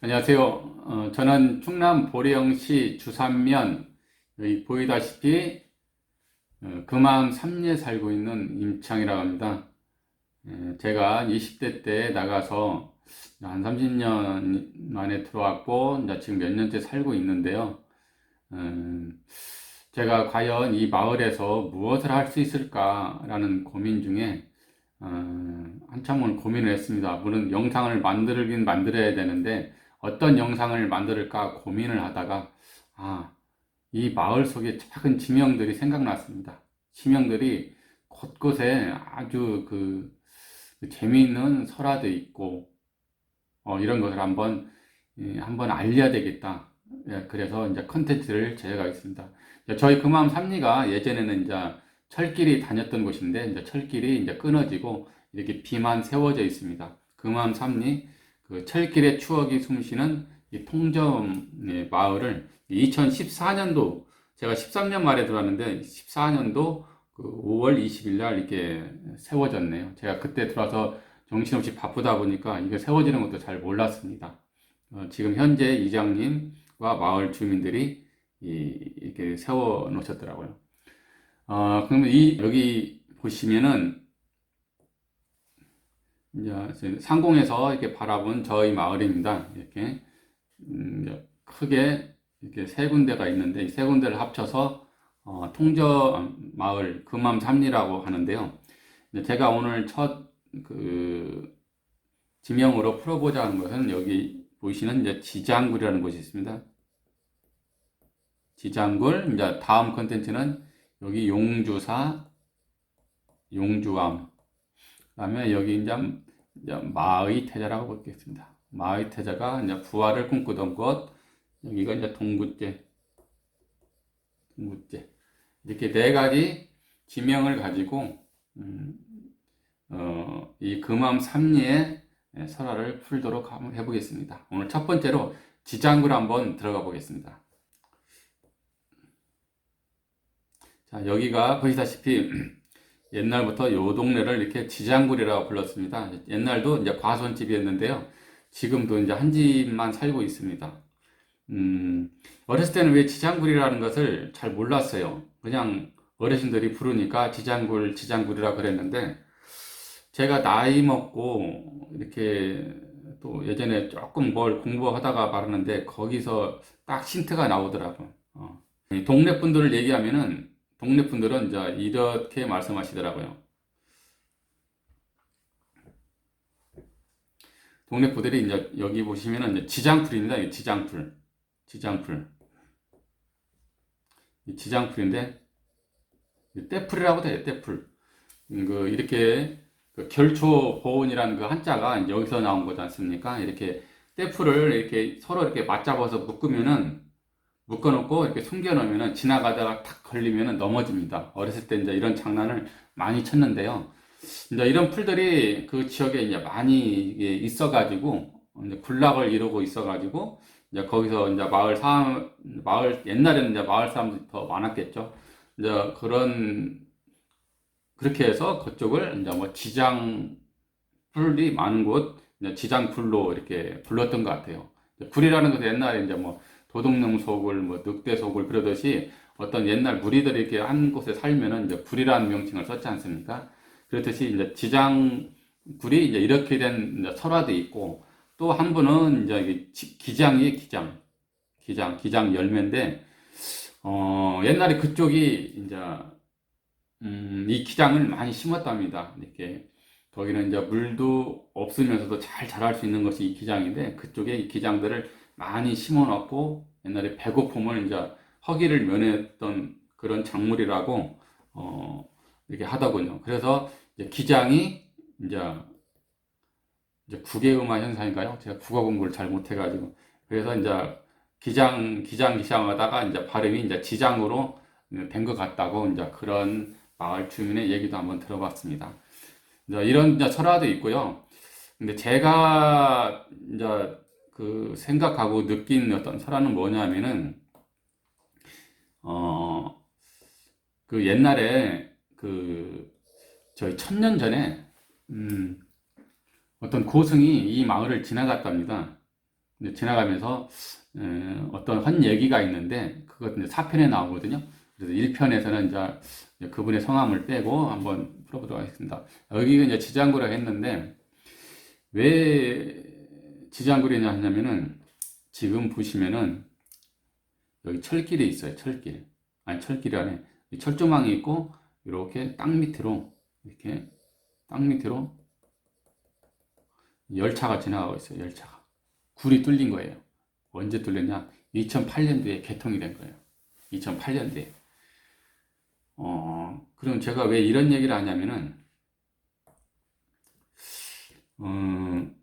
안녕하세요. 어, 저는 충남 보령시 주산면 여기 보이다시피 어, 금암 삼리에 살고 있는 임창이라고 합니다. 예, 제가 20대 때 나가서 한 30년 만에 들어왔고 지금 몇 년째 살고 있는데요. 음, 제가 과연 이 마을에서 무엇을 할 수 있을까라는 고민 중에 어, 한참을 고민을 했습니다. 물론 영상을 만들긴 만들어야 되는데 어떤 영상을 만들까 고민을 하다가 아, 이 마을 속에 작은 지명들이 생각났습니다. 지명들이 곳곳에 아주 그 재미있는 설화도 있고 어, 이런 것을 한번 예, 한번 알려야 되겠다. 예, 그래서 이제 컨텐츠를 제작하겠습니다. 저희 금암 삼리가 예전에는 이제 철길이 다녔던 곳인데 이제 철길이 이제 끊어지고 이렇게 비만 세워져 있습니다. 금암 삼리 그 철길의 추억이 숨쉬는 이 통점 예, 마을을 2014년도 제가 13년 말에 들어왔는데 14년도 그 5월 20일 날 이렇게 세워졌네요. 제가 그때 들어와서 정신없이 바쁘다 보니까 이게 세워지는 것도 잘 몰랐습니다. 어, 지금 현재 이장님과 마을 주민들이 이, 이렇게 세워 놓으셨더라고요. 어, 그러면 이 여기 보시면은 이제 상공에서 이렇게 바라본 저희 마을입니다. 이렇게 음, 크게 이렇게 세 군데가 있는데 이 세 군데를 합쳐서 어, 통저 마을 금암 삼리라고 하는데요. 제가 오늘 첫 그 지명으로 풀어보자 하는 것은 여기 보시는 이제 지장굴이라는 곳이 있습니다. 지장굴 이제 다음 컨텐츠는 여기 용주사 용주암 그 다음에 여기 이제, 마의 태자라고 보겠습니다. 마의 태자가 이제 부활을 꿈꾸던 곳 여기가 이제 동구제 동구제 이렇게 네 가지 지명을 가지고 음, 어, 이 금암 삼리의 설화를 풀도록 한번 해보겠습니다. 오늘 첫 번째로 지장굴 한번 들어가 보겠습니다. 자, 여기가 보시다시피 옛날부터 요 동네를 이렇게 지장굴이라고 불렀습니다. 옛날도 이제 과손집이었는데요. 지금도 이제 한 집만 살고 있습니다. 음, 어렸을 때는 왜 지장굴이라는 것을 잘 몰랐어요. 그냥 어르신들이 부르니까 지장굴, 지장굴이라 그랬는데, 제가 나이 먹고, 이렇게 또 예전에 조금 뭘 공부하다가 말하는데, 거기서 딱 힌트가 나오더라고요. 어. 동네 분들을 얘기하면은, 동네 분들은 이제 이렇게 말씀하시더라고요. 동네 분들이 이제 여기 보시면은 이제 지장풀입니다. 지장풀. 지장풀. 지장풀인데, 떼풀이라고 돼요, 떼풀. 그, 이렇게, 그 결초 보온이라는 그 한자가 여기서 나온 거지 않습니까? 이렇게 떼풀을 이렇게 서로 이렇게 맞잡아서 묶으면은, 묶어놓고 이렇게 숨겨놓으면은 지나가다가 탁 걸리면은 넘어집니다. 어렸을 때 이제 이런 장난을 많이 쳤는데요. 이제 이런 풀들이 그 지역에 이제 많이 있어가지고, 이제 군락을 이루고 있어가지고, 이제 거기서 이제 마을 사 마을 옛날에는 이제 마을 사람들이 더 많았겠죠. 이제 그런 그렇게 해서 그쪽을 이제 뭐 지장 굴이 많은 곳 지장 굴로 이렇게 불렀던 것 같아요. 굴이라는 것은 옛날에 이제 뭐 도둑놈 소굴, 뭐 늑대 소굴 그러듯이 어떤 옛날 무리들이 이렇게 한 곳에 살면은 이제 굴이라는 명칭을 썼지 않습니까? 그렇듯이 이제 지장 굴이 이제 이렇게 된 설화도 있고 또 한 분은 이제 기장이에요, 기장. 기장, 기장 열매인데, 어, 옛날에 그쪽이 이제, 음, 이 기장을 많이 심었답니다. 이렇게. 거기는 이제 물도 없으면서도 잘 자랄 수 있는 것이 이 기장인데, 그쪽에 이 기장들을 많이 심어 놓고, 옛날에 배고픔을 이제 허기를 면했던 그런 작물이라고, 어, 이렇게 하더군요. 그래서 이제 기장이 이제 이제 국외음화 현상인가요? 제가 국어 공부를 잘 못해가지고 그래서 이제 기장 기장 기장하다가 이제 발음이 이제 지장으로 된 것 같다고 이제 그런 마을 주민의 얘기도 한번 들어봤습니다. 이제 이런 이제 설화도 있고요. 근데 제가 이제 그 생각하고 느낀 어떤 설화는 뭐냐면은 어 그 옛날에 그 저희 천년 전에 음 어떤 고승이 이 마을을 지나갔답니다. 지나가면서 에, 어떤 한 얘기가 있는데 그것 이제 4편에 나오거든요. 그래서 1편에서는 이제 그분의 성함을 빼고 한번 풀어보도록 하겠습니다. 여기가 이제 지장구라고 했는데 왜 지장구리냐 하냐면은 지금 보시면은 여기 철길이 있어요. 철길. 아니 철길이 안에 철조망이 있고 이렇게 땅 밑으로 이렇게 땅 밑으로 열차가 지나가고 있어요. 열차가. 굴이 뚫린 거예요. 언제 뚫렸냐? 2008년도에 개통이 된 거예요. 2008년도에. 어, 그럼 제가 왜 이런 얘기를 하냐면은, 어,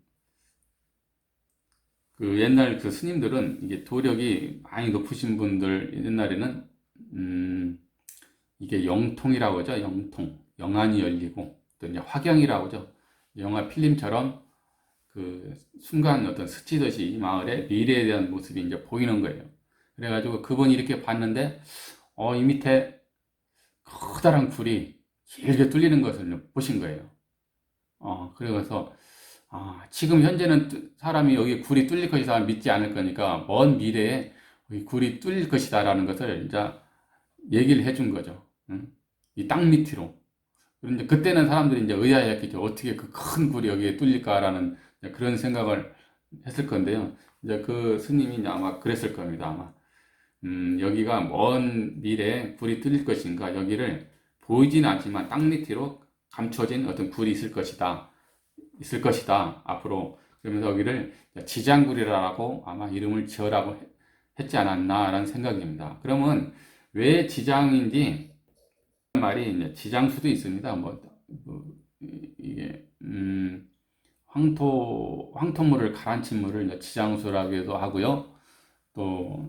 그 옛날 그 스님들은 이게 도력이 많이 높으신 분들 옛날에는, 음, 이게 영통이라고 하죠. 영통. 영안이 열리고, 또 이제 화경이라고 하죠. 영화 필름처럼 그 순간 어떤 스치듯이 이 마을의 미래에 대한 모습이 이제 보이는 거예요. 그래가지고 그분이 이렇게 봤는데, 어, 이 밑에 커다란 굴이 길게 뚫리는 것을 보신 거예요. 어, 그래서, 아, 지금 현재는 뚜- 사람이 여기 굴이 뚫릴 것이다 믿지 않을 거니까 먼 미래에 이 굴이 뚫릴 것이다라는 것을 이제 얘기를 해준 거죠. 응? 이땅 밑으로. 그런데 그때는 사람들이 이제 의아했겠죠. 어떻게 그 큰 굴이 여기에 뚫릴까라는 그런 생각을 했을 건데요. 이제 그 스님이 아마 그랬을 겁니다. 아마. 음, 여기가 먼 미래에 굴이 뚫릴 것인가, 여기를 보이지는 않지만 땅 밑으로 감춰진 어떤 굴이 있을 것이다. 있을 것이다. 앞으로. 그러면서 여기를 지장굴이라고 아마 이름을 지어라고 했- 했지 않았나라는 생각입니다. 그러면 왜 지장인지 말이 이제 지장수도 있습니다. 뭐, 뭐, 이- 이게, 음, 황토, 황토물을 가라앉힌 물을 지장수라고도 하고요. 또,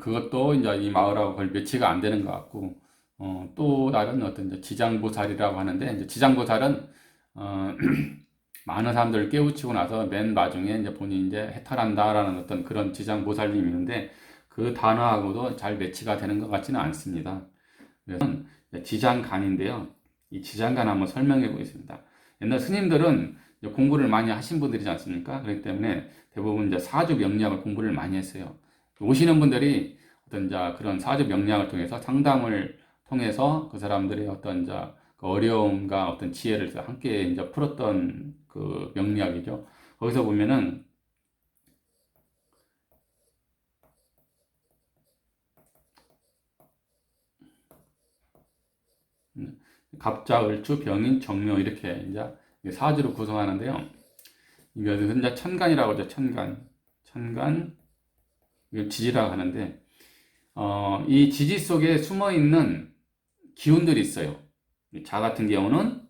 그것도 이제 이 마을하고 거의 며치가 안 되는 것 같고, 어, 또 다른 어떤 지장보살이라고 하는데, 지장보살은, 어, 많은 사람들을 깨우치고 나서 맨 마중에 이제 본인이 이제 해탈한다라는 어떤 그런 지장 보살님이 있는데, 그 단어하고도 잘 매치가 되는 것 같지는 않습니다. 그래서 지장간인데요. 이 지장간 한번 설명해 보겠습니다. 옛날 스님들은 공부를 많이 하신 분들이지 않습니까? 그렇기 때문에 대부분 이제 사주 명리학을 공부를 많이 했어요. 오시는 분들이 어떤 이제 그런 사주 명리학을 통해서 상담을 통해서 그 사람들의 어떤 이제 그 어려움과 어떤 지혜를 함께 이제 풀었던 그 명리학이죠. 거기서 보면은 갑자, 을주, 병인, 정묘 이렇게 이제 사주로 구성하는데요. 이것은 이제 천간이라고 하죠. 천간, 천간, 이걸 지지라고 하는데 어, 이 지지 속에 숨어 있는 기운들이 있어요. 이자 같은 경우는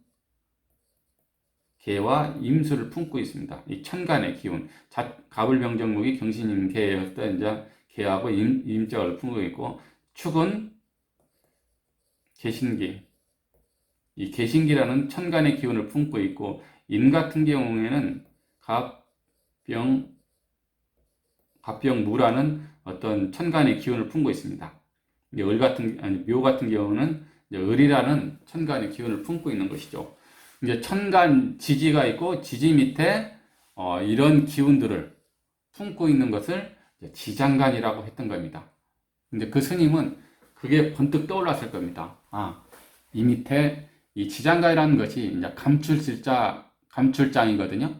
개와 임수를 품고 있습니다. 이 천간의 기운, 자, 갑을병정목이 경신임 개였다 이제 개하고 임, 임자를 품고 있고 축은 개신기, 이 개신기라는 천간의 기운을 품고 있고 임 같은 경우에는 갑 병 갑병 무라는 어떤 천간의 기운을 품고 있습니다. 이을 같은 아니 묘 같은 경우는 이제 을이라는 천간의 기운을 품고 있는 것이죠. 이제 천간 지지가 있고 지지 밑에 어, 이런 기운들을 품고 있는 것을 지장간이라고 했던 겁니다. 근데 그 스님은 그게 번뜩 떠올랐을 겁니다. 아, 이 밑에 이 지장간이라는 것이 이제 감출실자, 감출장이거든요.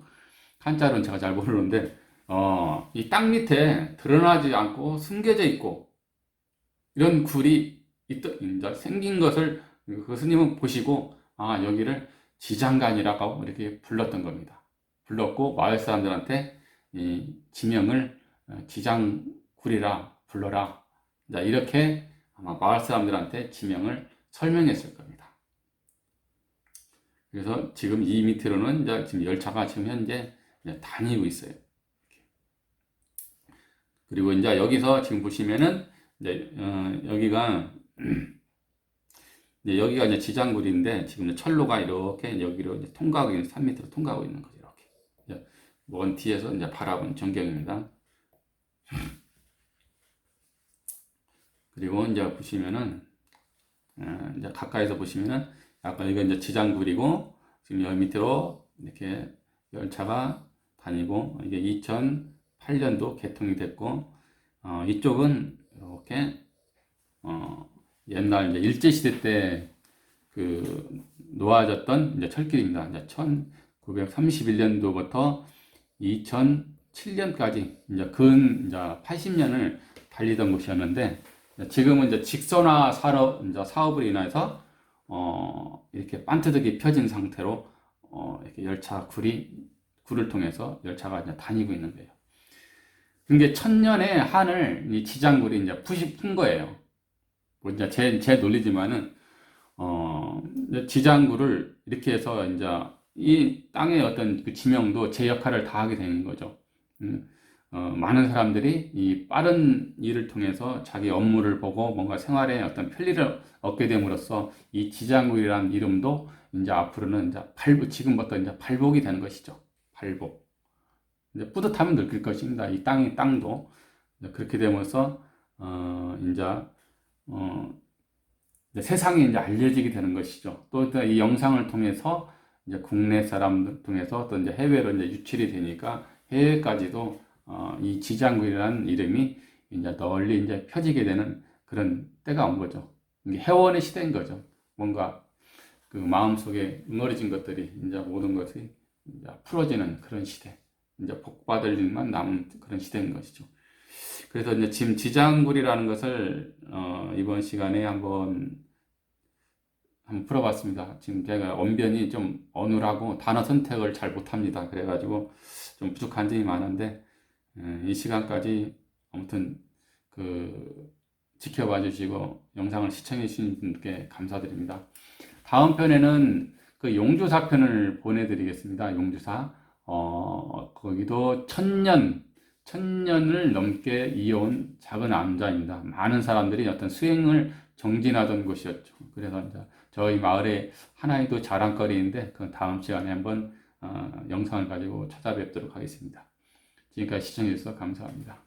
한자로는 제가 잘 모르는데, 어, 이 땅 밑에 드러나지 않고 숨겨져 있고, 이런 굴이 있, 이제 생긴 것을 그 스님은 보시고, 아, 여기를 지장간이라고 이렇게 불렀던 겁니다. 불렀고, 마을 사람들한테 이 지명을 어, 지장굴이라 불러라. 자, 이렇게 아마 마을 사람들한테 지명을 설명했을 겁니다. 그래서 지금 이 밑으로는 이제 지금 열차가 지금 현재 다니고 있어요. 그리고 이제 여기서 지금 보시면은 이제 어, 여기가 이제 여기가 이제 지장굴인데 지금 이제 철로가 이렇게 여기로 이제 통과하고 있는 산 밑으로 통과하고 있는 거죠. 이렇게 먼 뒤에서 이제 바라본 전경입니다. 그리고 이제 보시면은 어, 이제 가까이서 보시면은 약간 이거 이제 지장굴이고 지금 여기 밑으로 이렇게 열차가 다니고 이게 18년도 개통이 됐고 어, 이쪽은 이렇게 어, 옛날 이제 일제 시대 때 그 놓아졌던 이제 철길입니다. 이제 1931년도부터 2007년까지 이제 근 이제 80년을 달리던 곳이었는데 지금은 이제 직선화 산업 이제 사업으로 인해서 어, 이렇게 반트득이 펴진 상태로 어, 이렇게 열차 굴이 굴을 통해서 열차가 이제 다니고 있는 거예요. 그게 천년의 한을 이 지장굴이 이제 푸시 푼 거예요. 뭐 이제 제, 제 논리지만은 어, 지장굴을 이렇게 해서 이제 이 땅의 어떤 그 지명도 제 역할을 다 하게 되는 거죠. 음, 어, 많은 사람들이 이 빠른 일을 통해서 자기 업무를 보고 뭔가 생활에 어떤 편리를 얻게 됨으로써 이 지장굴이라는 이름도 이제 앞으로는 이제 발복, 지금부터 이제 발복이 되는 것이죠. 발복. 이제 뿌듯함을 느낄 것입니다. 이 땅이 땅도 그렇게 되면서 어, 이제 어, 세상에 이제 알려지게 되는 것이죠. 또 이 영상을 통해서 이제 국내 사람들 통해서 또 이제 해외로 이제 유출이 되니까 해외까지도 어, 이 지장굴이라는 이름이 이제 널리 이제 펴지게 되는 그런 때가 온 거죠. 이게 해원의 시대인 거죠. 뭔가 그 마음속에 응어리진 것들이 이제 모든 것이 이제 풀어지는 그런 시대. 이제 복받을 일만 남은 그런 시대인 것이죠. 그래서 이제 지금 지장굴이라는 것을 어, 이번 시간에 한번 한번 풀어봤습니다. 지금 제가 언변이 좀 어눌하고 단어 선택을 잘 못합니다. 그래가지고 좀 부족한 점이 많은데 에, 이 시간까지 아무튼 그 지켜봐 주시고 영상을 시청해 주신 분께 감사드립니다. 다음 편에는 그 용주사 편을 보내드리겠습니다. 용주사 어, 거기도 천년 천년을 넘게 이어온 작은 암자입니다. 많은 사람들이 어떤 수행을 정진하던 곳이었죠. 그래서 이제 저희 마을의 하나의도 자랑거리인데 그 다음 시간에 한번 어, 영상을 가지고 찾아뵙도록 하겠습니다. 지금까지 시청해 주셔서 감사합니다.